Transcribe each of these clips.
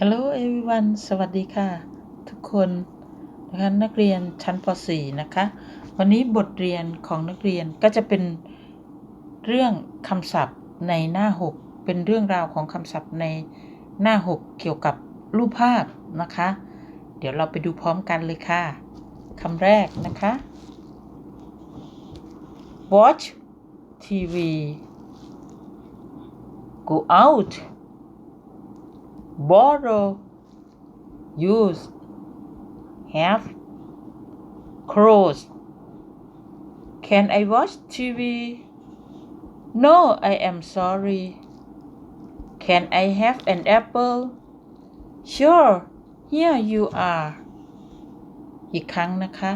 Hello everyone สวัสดีค่ะ ทุกคนนะคะนักเรียนชั้นป .4 นะคะ วันนี้บทเรียนของนักเรียนก็จะเป็นเรื่องคำศัพท์ในหน้า 6 เป็นเรื่องราวของคำศัพท์ในหน้า 6 เกี่ยวกับรูปภาพนะคะ เดี๋ยวเราไปดูพร้อมกันเลยค่ะคำแรกนะคะ watch TV go out borrow use have close can I watch TV no I am sorry can I have an apple sure here you are อีกครั้งนะคะ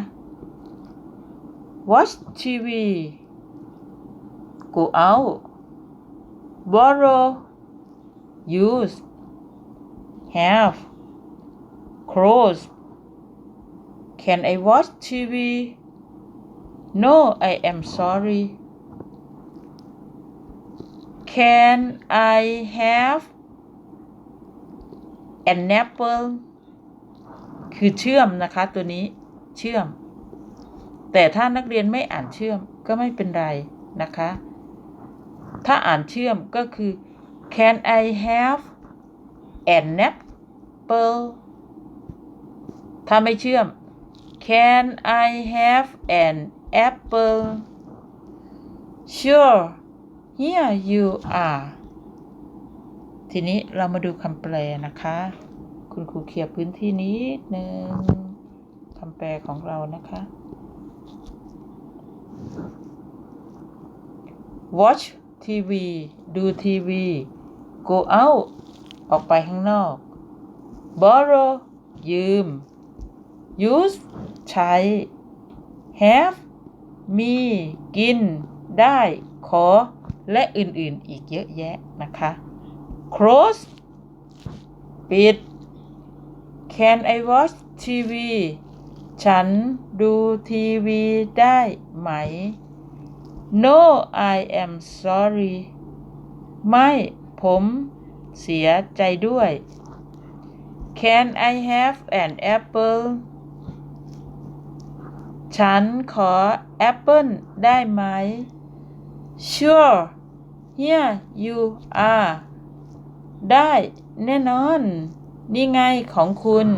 watch TV go out borrow use have clothes can I watch TV no I am sorry can I have an apple คือเชื่อมนะคะตัวนี้เชื่อม แต่ถ้านักเรียนไม่อ่านเชื่อมก็ไม่เป็นไรนะคะ ถ้าอ่านเชื่อมก็คือ can I have an apple ถ้าไม่เชื่อม can I have an apple sure here you are ทีนี้เรามาดูคำแปลนะคะ คุณครูเคลียร์พื้นที่นิดนึงคำแปลของเรานะคะ watch TV ดูทีวี go out ออกไปข้างนอก borrow ยืม use ใช้ have มีกิน ได้ ขอ และอื่นๆอีกเยอะแยะนะคะ close ปิด can I watch TV ฉันดูทีวีได้ไหม No I am sorry ไม่ ผม เสียใจด้วย Can I have an apple ฉันขอแอปเปิลได้ไหม Sure here you are ได้แน่นอน นี่ไงของคุณ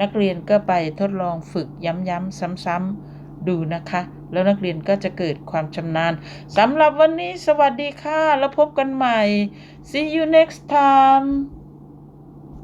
นักเรียนก็ไปทดลองฝึกย้ำๆซ้ำๆดูนะคะ แล้วนักเรียนก็จะเกิดความชำนาญสำหรับวันนี้สวัสดีค่ะ แล้วพบกันใหม่ see you next time